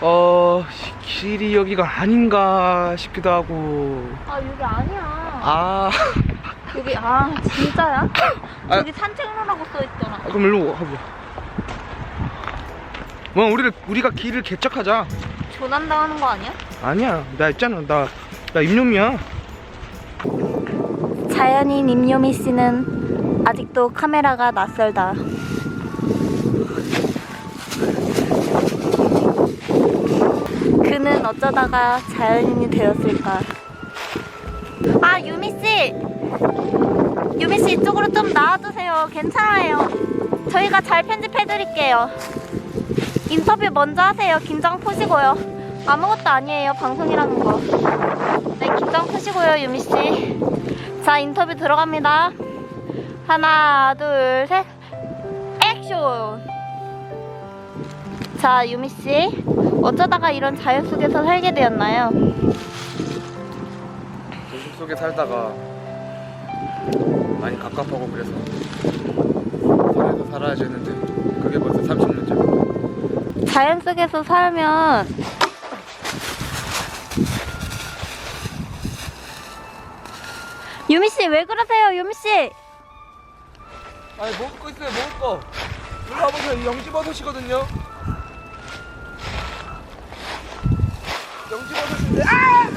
어 길이 여기가 아닌가 싶기도 하고 아 여기 아니야. 아 여기 아 진짜야? 아. 여기 산책로라고 써 있잖아. 그럼 일로 가보자 뭐 우리를 우리가 길을 개척하자 조난당하는 거 아니야? 아니야 나 있잖아 나 나 임용이야 자연인 임요미 씨는 아직도 카메라가 낯설다. 그는 어쩌다가 자연인이 되었을까? 아 유미 씨, 유미 씨 이쪽으로 좀 나와주세요. 괜찮아요. 저희가 잘 편집해 드릴게요. 인터뷰 먼저 하세요. 긴장 푸시고요. 아무것도 아니에요. 방송이라는 거. 네, 긴장 푸시고요, 유미 씨. 자, 인터뷰 들어갑니다. 하나, 둘, 셋. 액션! 자, 유미씨. 어쩌다가 이런 자연 속에서 살게 되었나요? 도심 속에 살다가 많이 갑갑하고 그래서 산에서 살아야 되는데 그게 벌써 30년 전 자연 속에서 살면 유미 씨, 왜 그러세요, 유미 씨? 아니 먹을 거 있어요 먹을 거 일로 와보세요 이 영지 버섯이거든요 영지 버섯인데 아!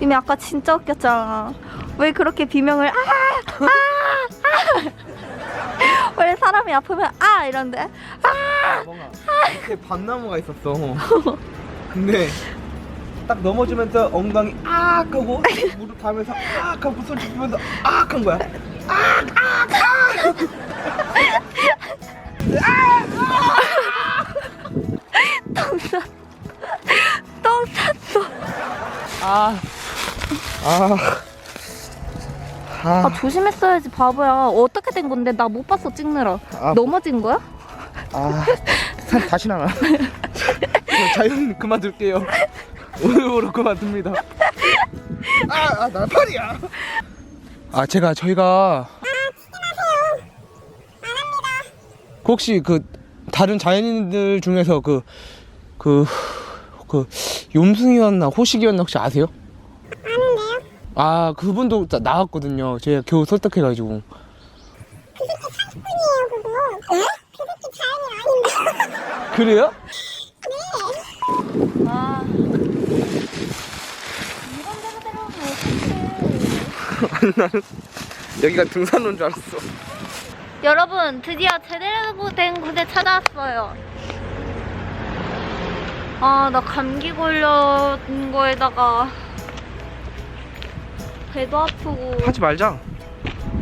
유미 아까 진짜 웃겼잖아. 왜 그렇게 비명을 아! 아! 아! 원래 사람이 아프면 아! 이런데 아! 멍아 이렇게 밤나무가 있었어 근데 딱 넘어지면서 엉덩이 악 하고 무릎 닿으면서 악 하고 손 짚으면서 악 한 거야 똥 쌌, 똥 쌌어. 아, 아, 아 아, 조심했어야지 바보야. 어떻게 된 건데 나 못 봤어 찍느라. 아. 넘어진 거야? 아, 산 다시 나나. 저 자연 그만둘게요. 오늘부로 그만둡니다. 아, 아, 날파리야. 아, 제가 저희가 그 혹시 그 다른 자연인들 중에서 그 그, 그, 욤승이었나 호식이었나 혹시 아세요? 아는데요? 아, 그분도 나- 나왔거든요. 제가 겨우 설득해가지고. 그래요? 아. 이런 데로 데려오면 어떡해. 나는 여기가 등산로인 줄 알았어. 여러분 드디어 제대로 된 곳에 찾아왔어요. 아 나 감기 걸린 거에다가 배도 아프고 하지 말자.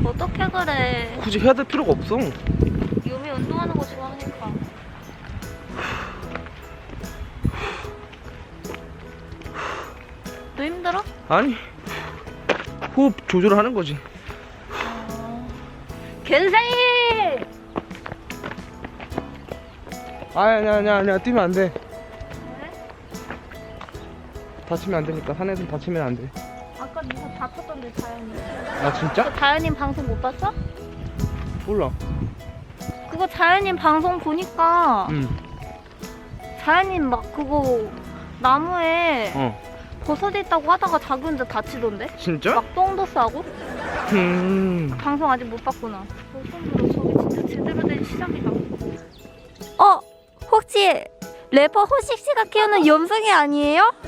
어떻게 그래? 굳이 해야 될 필요가 없어. 유미 운동하는 거 좋아하니까. 너 힘들어? 아니 호흡 조절을 하는 거지. 겐세이! 아니 아니 아니 아니 뛰면 안 돼. 다치면 안 되니까 산에서 다치면 안 돼. 아까 누구 다쳤던데 자연이. 아 진짜? 그 자연인 방송 못 봤어? 몰라. 그거 자연인 방송 보니까 응. 자연인 막 그거 나무에 어. 버섯 있다고 하다가 자기 혼자 다치던데? 진짜? 막 똥도 싸고? 음. 방송 아직 못 봤구나. 어, 손으로 저게 진짜 제대로 된 시작이다. 어, 혹시 래퍼 호식 씨가 키우는 염승이 아니에요?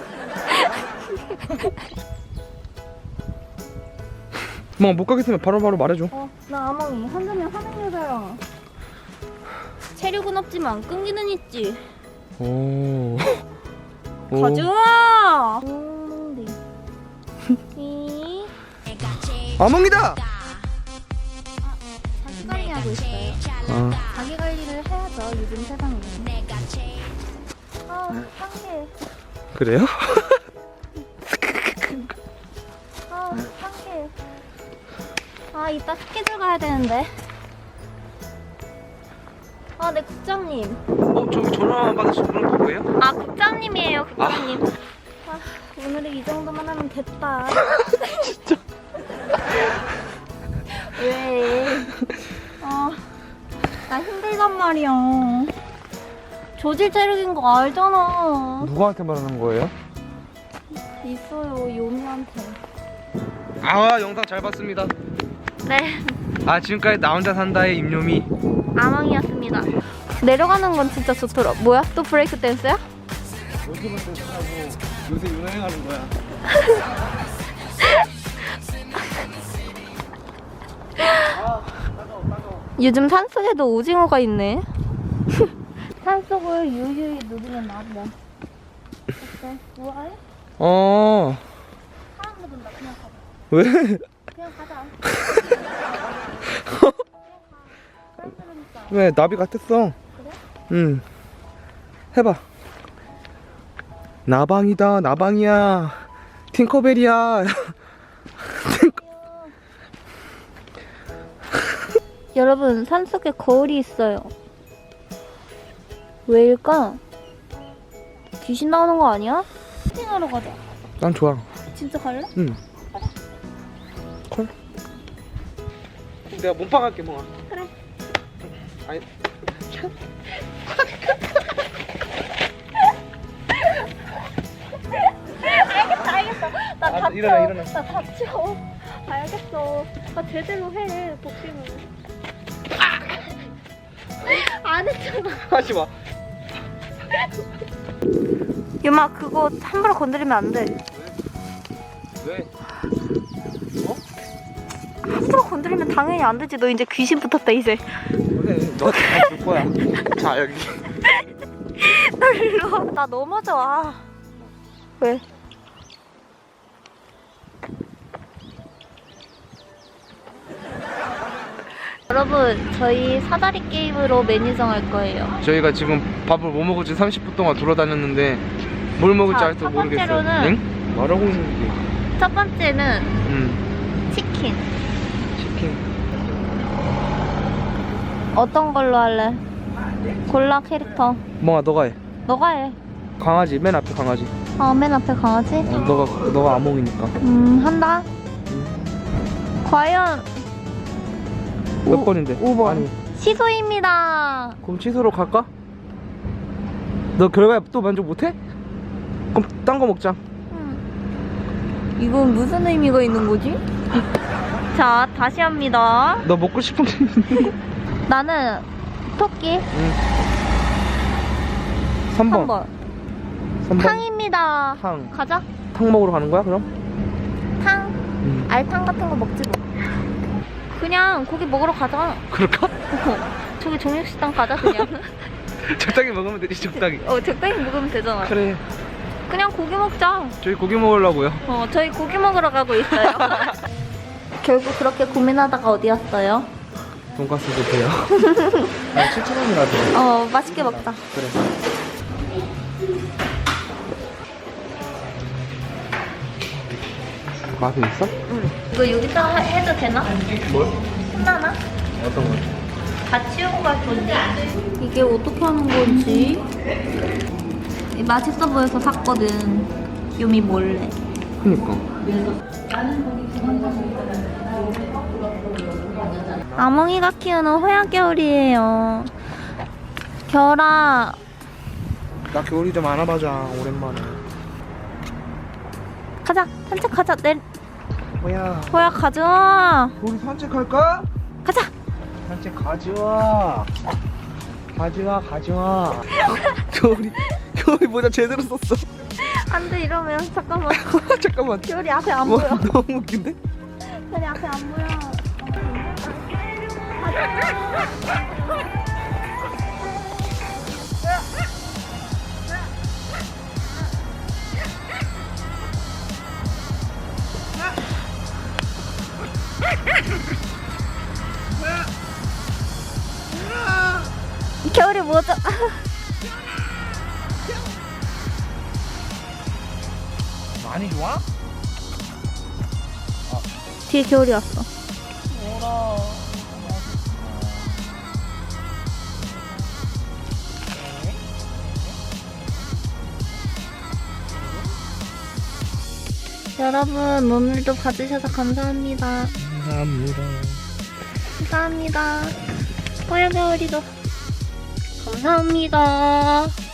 뭐 못 가겠으면 바로바로 말해줘. 어, 나 아망이. 한점에 하는 여자야. 체력은 없지만 끈기는 있지. 오. 오. 가져와! 음, 아몽이다. 자기 관리하고 있어요. 아. 자기 관리를 해야죠, 요즘 세상에. 아, 상쾌해. 그래요? 아, 상쾌해. 아, 이따 스케줄 가야 되는데. 아, 네, 국장님. 어 저기 전화 받으신 분은 누구예요? 아, 국장님이에요, 국장님. 아, 오늘은 이 정도만 하면 됐다. 진짜. 왜? 아, 나 힘들단 말이야. 조질 체력인 거 알잖아. 누구한테 말하는 거예요? 있어요, 요미한테. 아 영상 잘 봤습니다. 네, 아 지금까지 나 혼자 산다의 임요미. 아망이었습니다. 내려가는 건 진짜 좋더라. 뭐야? 또 브레이크 댄스야? 요즘은 댄스하고 요새 유행하는 거야. 요즘 산속에도 오징어가 있네. 산속을 유유히 누르면 나온다. 어때? 좋아해? 어 사람 누른다. 그냥 가자. 왜? 그냥 가자. 사람. 왜 나비 같았어? 그래? 응. 해봐. 나방이다 나방이야. 팅커벨이야. 여러분 산속에 거울이 있어요. 왜일까? 귀신 나오는 거 아니야? 쇼핑하러 가자. 난 좋아. 진짜 갈래? 응. 콜. 내가 몸빵 할게 뭐. 그래. 아니. 알겠어, 알겠어. 나 아, 다쳐. 일어나, 일어나. 나 다쳐. 알겠어. 나 제대로 해, 복싱을. 안 했잖아. 하지 마. 유마, 그거 함부로 건드리면 안 돼. 왜? 함부로 건드리면 당연히 안 되지. 너 이제 귀신 붙었다, 이제. 그래. 너다줄 거야. 자 여기. 일로. 나 넘어져. 아. 왜? 여러분, 저희 사다리 게임으로 메뉴 정할 거예요. 저희가 지금 밥을 뭐 먹을지 30분 동안 돌아다녔는데 뭘 먹을지 자, 아직도 첫 모르겠어요. 번째로는- 응? 말하고 있는 첫 번째는 게. 응. 치킨. 치킨. 어떤 걸로 할래? 골라 캐릭터. 멍아 너가 해. 너가 해. 강아지 맨 앞에 강아지. 아, 맨 앞에 강아지? 어, 너가 너가 아몽이니까. 음, 한다. 과연 몇 오- 번인데? 오 번. 아니 시소입니다. 그럼 취소로 갈까? 너 결과에 또 만족 못해? 그럼 딴 거 먹자. 음. 이건 무슨 의미가 있는 거지? 자, 다시 합니다. 너 먹고 싶은 게 있는 거? 나는 토끼 응. 3번. 3번. 3번. 탕입니다. 탕. 가자. 탕 먹으러 가는 거야 그럼? 탕. 응. 알탕 같은 거 먹지 뭐. 그냥 고기 먹으러 가자. 그럴까? 저기 정육식당 가자 그냥. 적당히 먹으면 되지 적당히. 어 적당히 먹으면 되잖아. 그래. 그냥 고기 먹자. 저희 고기 먹으려고요. 어 저희 고기 먹으러 가고 있어요. 결국 그렇게 고민하다가 어디 왔어요? 돈가스 주세요. 아 7천 원이라서. 어 맛있게 먹자. 그래. 맛은 있어? 응. 이거 여기다가 해도 되나? 뭘? 혼나나? 어떤 거? 다 치우고 갈 건데. 이게 어떻게 하는 건지. 맛있어 보여서 샀거든. 요미 몰래. 그니까. 아몽이가 키우는 호야겨울이에요. 겨울아, 나 겨울이 좀 안아봐자 오랜만에. 가자. 산책하자. 내 뭐야? 호야 가자. 우리 산책할까? 가자. 산책 가져와. 가져와 가져와. 겨울이 겨울이 모자 제대로 썼어. 안돼 이러면 잠깐만. 잠깐만. 겨울이 앞에 안 뭐, 보여. 너무 웃긴데? 겨울이 앞에 안 보여. 겨울 많이 좋아? 뒤에 겨울이 왔어. 여러분 오늘도 봐주셔서 감사합니다. 감사합니다. 감사합니다. 뽀얀 병아리도 감사합니다.